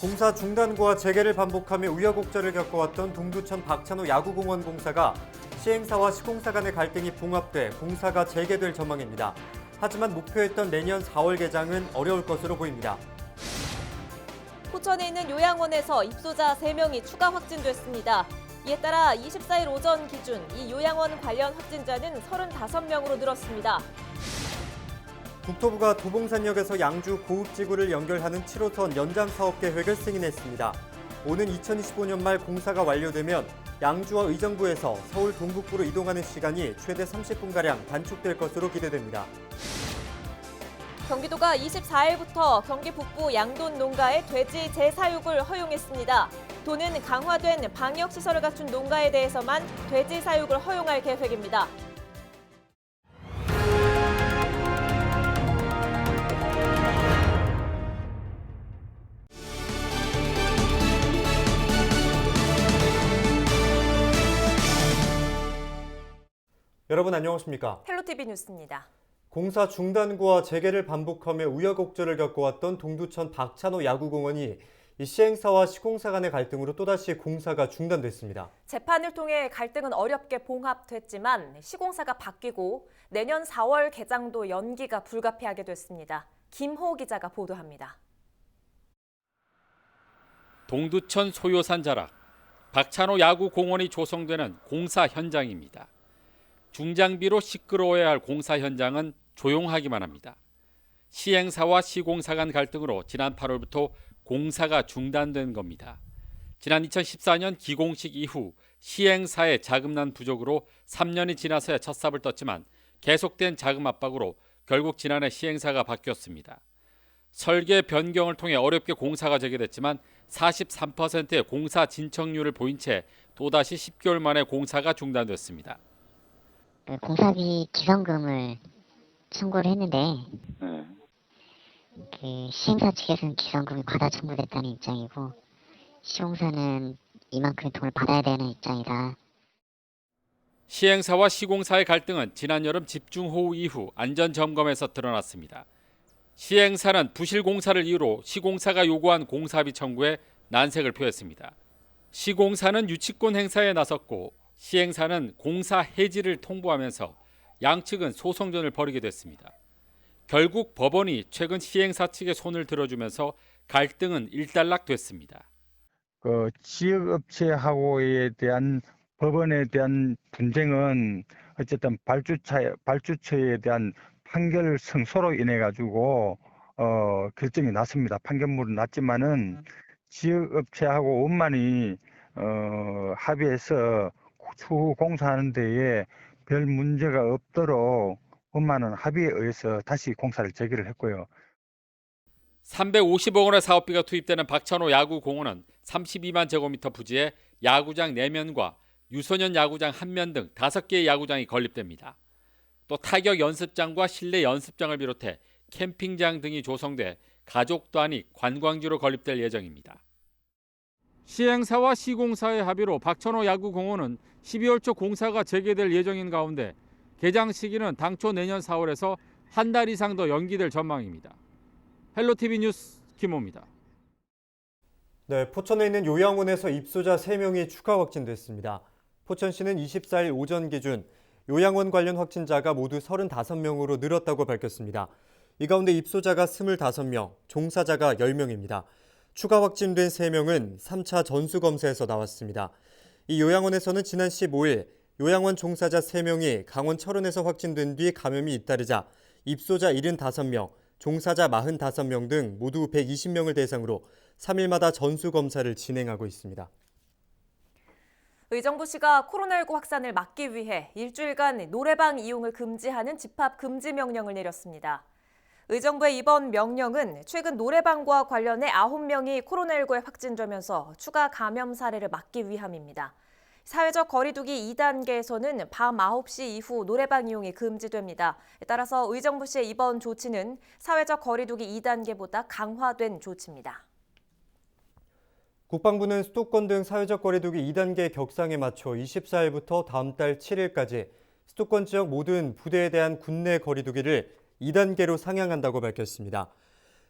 공사 중단과 재개를 반복하며 우여곡절을 겪어왔던 동두천 박찬호 야구공원 공사가 시행사와 시공사 간의 갈등이 봉합돼 공사가 재개될 전망입니다. 하지만 목표했던 내년 4월 개장은 어려울 것으로 보입니다. 포천에 있는 요양원에서 입소자 3명이 추가 확진됐습니다. 이에 따라 24일 오전 기준 이 요양원 관련 확진자는 35명으로 늘었습니다. 국토부가 도봉산역에서 양주 고읍지구를 연결하는 7호선 연장 사업 계획을 승인했습니다. 오는 2025년 말 공사가 완료되면 양주와 의정부에서 서울 동북부로 이동하는 시간이 최대 30분가량 단축될 것으로 기대됩니다. 경기도가 24일부터 경기 북부 양돈 농가에 돼지 재사육을 허용했습니다. 도는 강화된 방역 시설을 갖춘 농가에 대해서만 돼지 사육을 허용할 계획입니다. 여러분 안녕하십니까? 헬로티비 뉴스입니다. 공사 중단과 재개를 반복하며 우여곡절을 겪어왔던 동두천 박찬호 야구공원이 이 시행사와 시공사 간의 갈등으로 또다시 공사가 중단됐습니다. 재판을 통해 갈등은 어렵게 봉합됐지만 시공사가 바뀌고 내년 4월 개장도 연기가 불가피하게 됐습니다. 김호 기자가 보도합니다. 동두천 소요산 자락 박찬호 야구 공원이 조성되는 공사 현장입니다. 중장비로 시끄러워야 할 공사 현장은 조용하기만 합니다. 시행사와 시공사 간 갈등으로 지난 8월부터 공사가 중단된 겁니다. 지난 2014년 기공식 이후 시행사의 자금난 부족으로 3년이 지나서야 첫 삽을 떴지만 계속된 자금 압박으로 결국 지난해 시행사가 바뀌었습니다. 설계 변경을 통해 어렵게 공사가 재개됐지만 43%의 공사 진척률을 보인 채 또다시 10개월 만에 공사가 중단됐습니다. 그 공사비 기성금을 청구를 했는데 그 시행사 측에서는 기성금이 과다 청구됐다는 입장이고 시공사는 이만큼의 돈을 받아야 되는 입장이다. 시행사와 시공사의 갈등은 지난 여름 집중호우 이후 안전 점검에서 드러났습니다. 시행사는 부실 공사를 이유로 시공사가 요구한 공사비 청구에 난색을 표했습니다. 시공사는 유치권 행사에 나섰고 시행사는 공사 해지를 통보하면서 양측은 소송전을 벌이게 됐습니다. 결국 법원이 최근 시행사 측의 손을 들어주면서 갈등은 일단락됐습니다. 그 지역업체하고에 대한 법원에 대한 분쟁은 어쨌든 발주차 발주처에 대한 판결 승소로 인해 가지고 어 결정이 났습니다. 판결문은 났지만은 지역업체하고 원만히 어 합의해서 추후 공사하는 데에 별 문제가 없도록 원만한 합의에 의해서 다시 공사를 재개를 했고요. 350억 원의 사업비가 투입되는 박찬호 야구 공원은 32만 제곱미터 부지에 야구장 4면과 유소년 야구장 1면 등 5개의 야구장이 건립됩니다. 또 타격 연습장과 실내 연습장을 비롯해 캠핑장 등이 조성돼 가족 단위 관광지로 건립될 예정입니다. 시행사와 시공사의 합의로 박찬호 야구 공원은 12월 초 공사가 재개될 예정인 가운데 개장 시기는 당초 내년 4월에서 한 달 이상 더 연기될 전망입니다. 헬로티비 뉴스 김호입니다. 네, 포천에 있는 요양원에서 입소자 3명이 추가 확진됐습니다. 포천시는 24일 오전 기준 요양원 관련 확진자가 모두 35명으로 늘었다고 밝혔습니다. 이 가운데 입소자가 25명, 종사자가 10명입니다. 추가 확진된 3명은 3차 전수검사에서 나왔습니다. 이 요양원에서는 지난 15일 요양원 종사자 3명이 강원 철원에서 확진된 뒤 감염이 잇따르자 입소자 75명, 종사자 45명 등 모두 120명을 대상으로 3일마다 전수검사를 진행하고 있습니다. 의정부시가 코로나19 확산을 막기 위해 일주일간 노래방 이용을 금지하는 집합 금지 명령을 내렸습니다. 의정부의 이번 명령은 최근 노래방과 관련해 9명이 코로나19에 확진되면서 추가 감염 사례를 막기 위함입니다. 사회적 거리두기 2단계에서는 밤 9시 이후 노래방 이용이 금지됩니다. 따라서 의정부시의 이번 조치는 사회적 거리두기 2단계보다 강화된 조치입니다. 국방부는 수도권 등 사회적 거리두기 2단계 격상에 맞춰 24일부터 다음 달 7일까지 수도권 지역 모든 부대에 대한 군내 거리두기를 2단계로 상향한다고 밝혔습니다.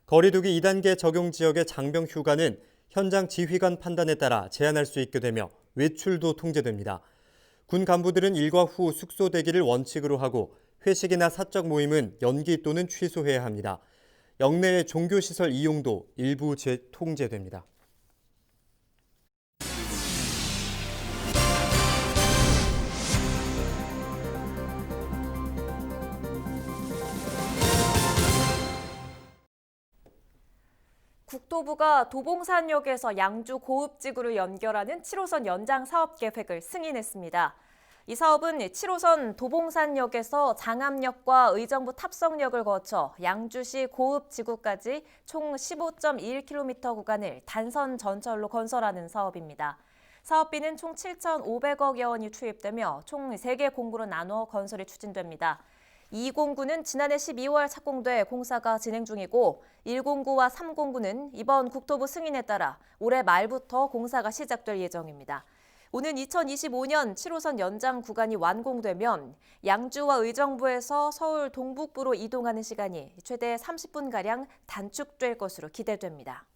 거리두기 2단계 적용 지역의 장병 휴가는 현장 지휘관 판단에 따라 제한할 수 있게 되며 외출도 통제됩니다. 군 간부들은 일과 후 숙소 대기를 원칙으로 하고 회식이나 사적 모임은 연기 또는 취소해야 합니다. 영내의 종교시설 이용도 일부 재통제됩니다. 국토부가 도봉산역에서 양주 고읍지구를 연결하는 7호선 연장 사업 계획을 승인했습니다. 이 사업은 7호선 도봉산역에서 장암역과 의정부 탑성역을 거쳐 양주시 고읍지구까지 총 15.1km 구간을 단선 전철로 건설하는 사업입니다. 사업비는 총 7,500억여 원이 투입되며 총 3개 공구로 나눠 건설이 추진됩니다. 2공구는 지난해 12월 착공돼 공사가 진행 중이고 1공구와 3공구는 이번 국토부 승인에 따라 올해 말부터 공사가 시작될 예정입니다. 오는 2025년 7호선 연장 구간이 완공되면 양주와 의정부에서 서울 동북부로 이동하는 시간이 최대 30분가량 단축될 것으로 기대됩니다.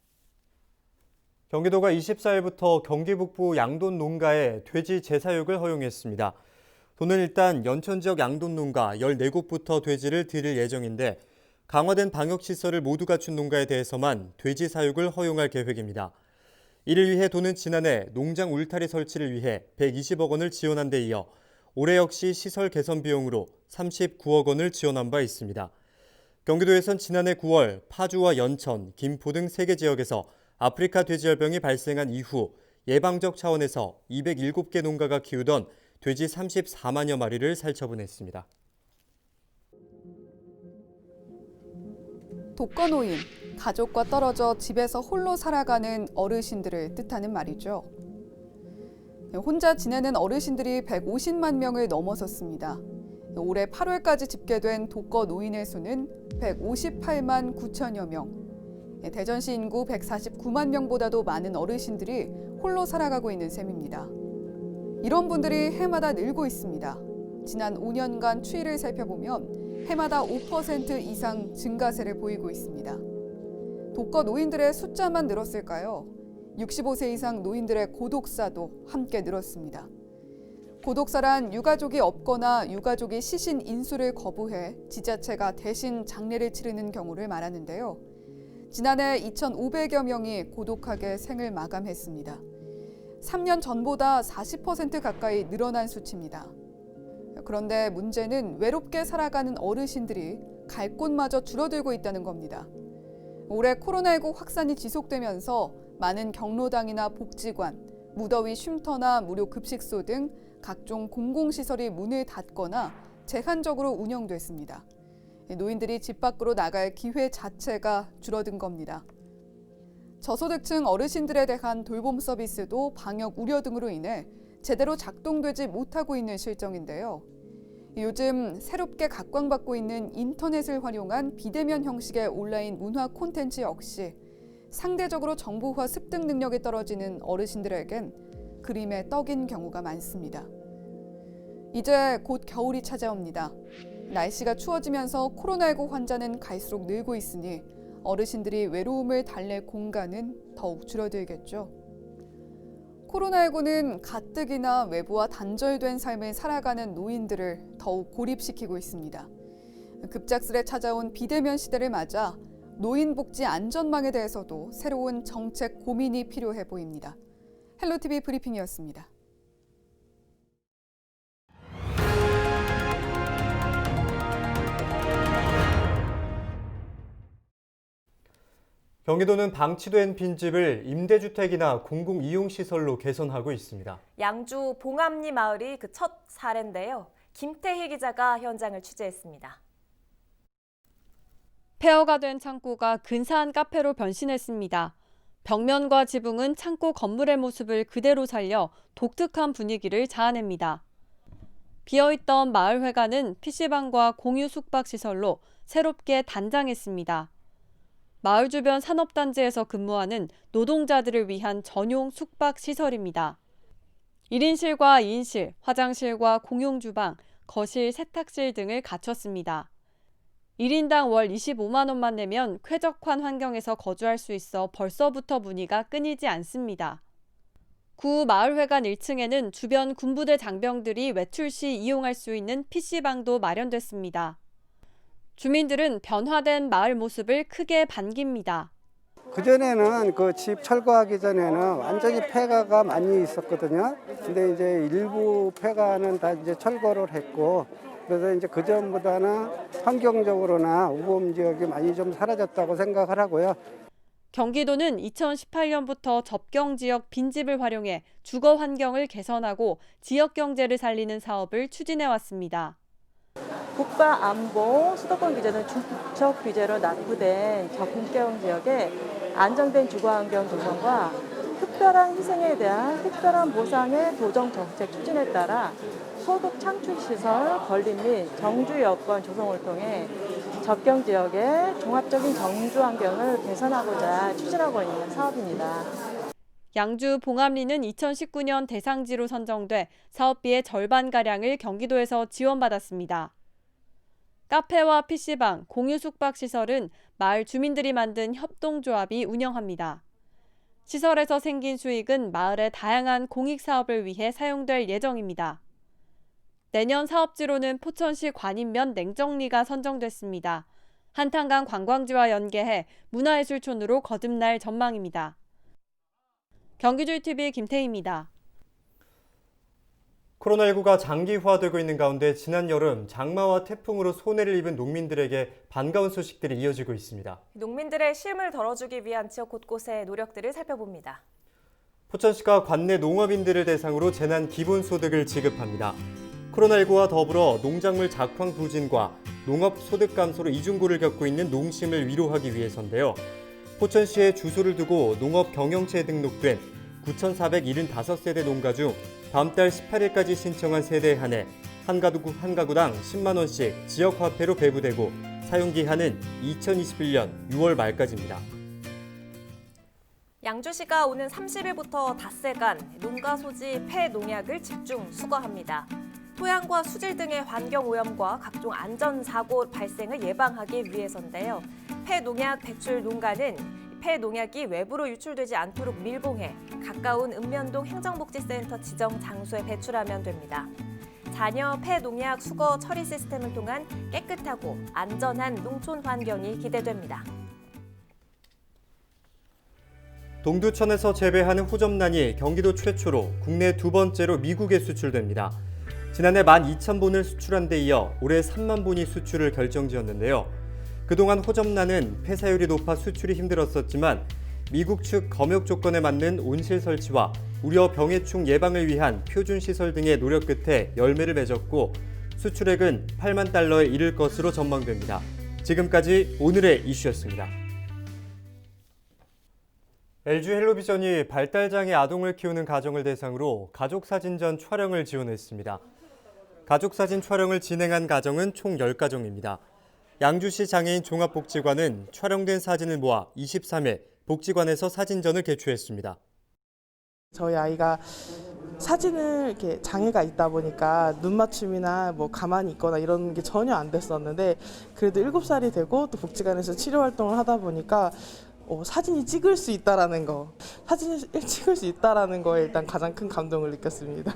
경기도가 24일부터 경기 북부 양돈 농가에 돼지 재사육을 허용했습니다. 도는 일단 연천 지역 양돈 농가 14곳부터 돼지를 들일 예정인데 강화된 방역 시설을 모두 갖춘 농가에 대해서만 돼지 사육을 허용할 계획입니다. 이를 위해 도는 지난해 농장 울타리 설치를 위해 120억 원을 지원한 데 이어 올해 역시 시설 개선 비용으로 39억 원을 지원한 바 있습니다. 경기도에선 지난해 9월 파주와 연천, 김포 등 3개 지역에서 아프리카 돼지열병이 발생한 이후 예방적 차원에서 207개 농가가 키우던 돼지 34만여 마리를 살처분했습니다. 독거노인, 가족과 떨어져 집에서 홀로 살아가는 어르신들을 뜻하는 말이죠. 혼자 지내는 어르신들이 150만 명을 넘어섰습니다. 올해 8월까지 집계된 독거 노인의 수는 158만 9천여 명. 대전시 인구 149만 명보다도 많은 어르신들이 홀로 살아가고 있는 셈입니다. 이런 분들이 해마다 늘고 있습니다. 지난 5년간 추이를 살펴보면 해마다 5% 이상 증가세를 보이고 있습니다. 독거 노인들의 숫자만 늘었을까요? 65세 이상 노인들의 고독사도 함께 늘었습니다. 고독사란 유가족이 없거나 유가족이 시신 인수를 거부해 지자체가 대신 장례를 치르는 경우를 말하는데요. 지난해 2,500여 명이 고독하게 생을 마감했습니다. 3년 전보다 40% 가까이 늘어난 수치입니다. 그런데 문제는 외롭게 살아가는 어르신들이 갈 곳마저 줄어들고 있다는 겁니다. 올해 코로나19 확산이 지속되면서 많은 경로당이나 복지관, 무더위 쉼터나 무료 급식소 등 각종 공공시설이 문을 닫거나 제한적으로 운영됐습니다. 노인들이 집 밖으로 나갈 기회 자체가 줄어든 겁니다. 저소득층 어르신들에 대한 돌봄 서비스도 방역 우려 등으로 인해 제대로 작동되지 못하고 있는 실정인데요. 요즘 새롭게 각광받고 있는 인터넷을 활용한 비대면 형식의 온라인 문화 콘텐츠 역시 상대적으로 정보화 습득 능력이 떨어지는 어르신들에겐 그림의 떡인 경우가 많습니다. 이제 곧 겨울이 찾아옵니다. 날씨가 추워지면서 코로나19 환자는 갈수록 늘고 있으니 어르신들이 외로움을 달랠 공간은 더욱 줄어들겠죠. 코로나19는 가뜩이나 외부와 단절된 삶을 살아가는 노인들을 더욱 고립시키고 있습니다. 급작스레 찾아온 비대면 시대를 맞아 노인복지 안전망에 대해서도 새로운 정책 고민이 필요해 보입니다. 헬로티비 브리핑이었습니다. 경기도는 방치된 빈집을 임대주택이나 공공이용시설로 개선하고 있습니다. 양주 봉암리 마을이 그 첫 사례인데요. 김태희 기자가 현장을 취재했습니다. 폐허가 된 창고가 근사한 카페로 변신했습니다. 벽면과 지붕은 창고 건물의 모습을 그대로 살려 독특한 분위기를 자아냅니다. 비어있던 마을 회관은 PC방과 공유 숙박시설로 새롭게 단장했습니다. 마을 주변 산업단지에서 근무하는 노동자들을 위한 전용 숙박 시설입니다. 1인실과 2인실, 화장실과 공용 주방, 거실, 세탁실 등을 갖췄습니다. 1인당 월 25만 원만 내면 쾌적한 환경에서 거주할 수 있어 벌써부터 문의가 끊이지 않습니다. 구 마을회관 1층에는 주변 군부대 장병들이 외출 시 이용할 수 있는 PC방도 마련됐습니다. 주민들은 변화된 마을 모습을 크게 반깁니다. 그전에는 그 집 철거하기 전에는 완전히 폐가가 많이 있었거든요. 근데 이제 일부 폐가는 다 이제 철거를 했고 그래서 이제 그전보다는 환경적으로나 우범 지역이 많이 좀 사라졌다고 생각을 하고요. 경기도는 2018년부터 접경 지역 빈집을 활용해 주거 환경을 개선하고 지역 경제를 살리는 사업을 추진해 왔습니다. 국가 안보 수도권 규제는 중적 규제로 납부된 접경 지역에 안정된 주거 환경 조성과 특별한 희생에 대한 특별한 보상의 도정 정책 추진에 따라 소득 창출 시설 건립 및 정주 여건 조성을 통해 접경 지역의 종합적인 정주 환경을 개선하고자 추진하고 있는 사업입니다. 양주 봉암리는 2019년 대상지로 선정돼 사업비의 절반가량을 경기도에서 지원받았습니다. 카페와 PC방, 공유 숙박 시설은 마을 주민들이 만든 협동조합이 운영합니다. 시설에서 생긴 수익은 마을의 다양한 공익 사업을 위해 사용될 예정입니다. 내년 사업지로는 포천시 관인면 냉정리가 선정됐습니다. 한탄강 관광지와 연계해 문화예술촌으로 거듭날 전망입니다. 경기주TV 김태희입니다. 코로나19가 장기화되고 있는 가운데 지난 여름 장마와 태풍으로 손해를 입은 농민들에게 반가운 소식들이 이어지고 있습니다. 농민들의 쉼을 덜어주기 위한 지역 곳곳의 노력들을 살펴봅니다. 포천시가 관내 농업인들을 대상으로 재난 기본소득을 지급합니다. 코로나19와 더불어 농작물 작황 부진과 농업 소득 감소로 이중고를 겪고 있는 농심을 위로하기 위해서인데요. 포천시에 주소를 두고 농업 경영체에 등록된 9,475세대 농가 중 다음 달 18일까지 신청한 세대에 한해 한 가구 한 가구당 10만 원씩 지역 화폐로 배부되고 사용 기한은 2021년 6월 말까지입니다. 양주시가 오는 30일부터 닷새간 농가 소지 폐 농약을 집중 수거합니다. 토양과 수질 등의 환경 오염과 각종 안전 사고 발생을 예방하기 위해서인데요. 폐 농약 배출 농가는 폐 농약이 외부로 유출되지 않도록 밀봉해 가까운 읍면동 행정복지센터 지정 장소에 배출하면 됩니다. 잔여 폐 농약 수거 처리 시스템을 통한 깨끗하고 안전한 농촌 환경이 기대됩니다. 동두천에서 재배하는 호접란이 경기도 최초로 국내 두 번째로 미국에 수출됩니다. 지난해 12,000본을 수출한 데 이어 올해 3만 본이 수출을 결정지었는데요. 그동안 호접란은 폐사율이 높아 수출이 힘들었었지만 미국 측 검역 조건에 맞는 온실 설치와 우려 병해충 예방을 위한 표준 시설 등의 노력 끝에 열매를 맺었고 수출액은 8만 달러에 이를 것으로 전망됩니다. 지금까지 오늘의 이슈였습니다. LG 헬로비전이 발달장애 아동을 키우는 가정을 대상으로 가족사진전 촬영을 지원했습니다. 가족사진 촬영을 진행한 가정은 총 10가정입니다. 양주시 장애인 종합복지관은 촬영된 사진을 모아 23일 복지관에서 사진전을 개최했습니다. 저희 아이가 사진을 이렇게 장애가 있다 보니까 눈 맞춤이나 뭐 가만히 있거나 이런 게 전혀 안 됐었는데 그래도 7살이 되고 또 복지관에서 치료 활동을 하다 보니까 어, 사진이 찍을 수 있다라는 거, 사진을 찍을 수 있다라는 거에 일단 가장 큰 감동을 느꼈습니다.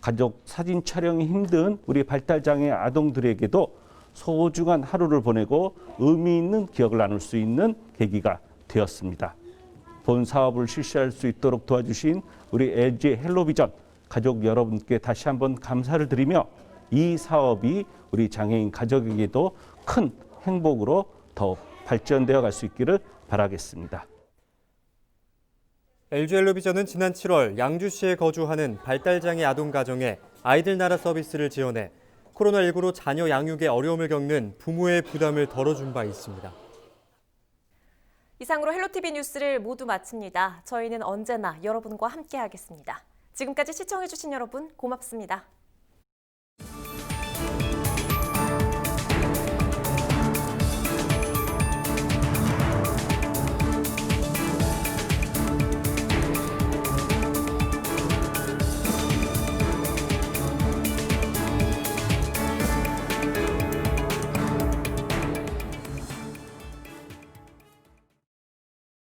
가족 사진 촬영이 힘든 우리 발달장애 아동들에게도 소중한 하루를 보내고 의미 있는 기억을 나눌 수 있는 계기가 되었습니다. 본 사업을 실시할 수 있도록 도와주신 우리 LG 헬로비전 가족 여러분께 다시 한번 감사를 드리며 이 사업이 우리 장애인 가족에게도 큰 행복으로 더 발전되어 갈 수 있기를 바라겠습니다. LG 헬로비전은 지난 7월 양주시에 거주하는 발달장애 아동 가정에 아이들 나라 서비스를 지원해 코로나19로 자녀 양육에 어려움을 겪는 부모의 부담을 덜어준 바 있습니다. 이상으로 헬로티비 뉴스를 모두 마칩니다. 저희는 언제나 여러분과 함께하겠습니다. 지금까지 시청해주신 여러분 고맙습니다.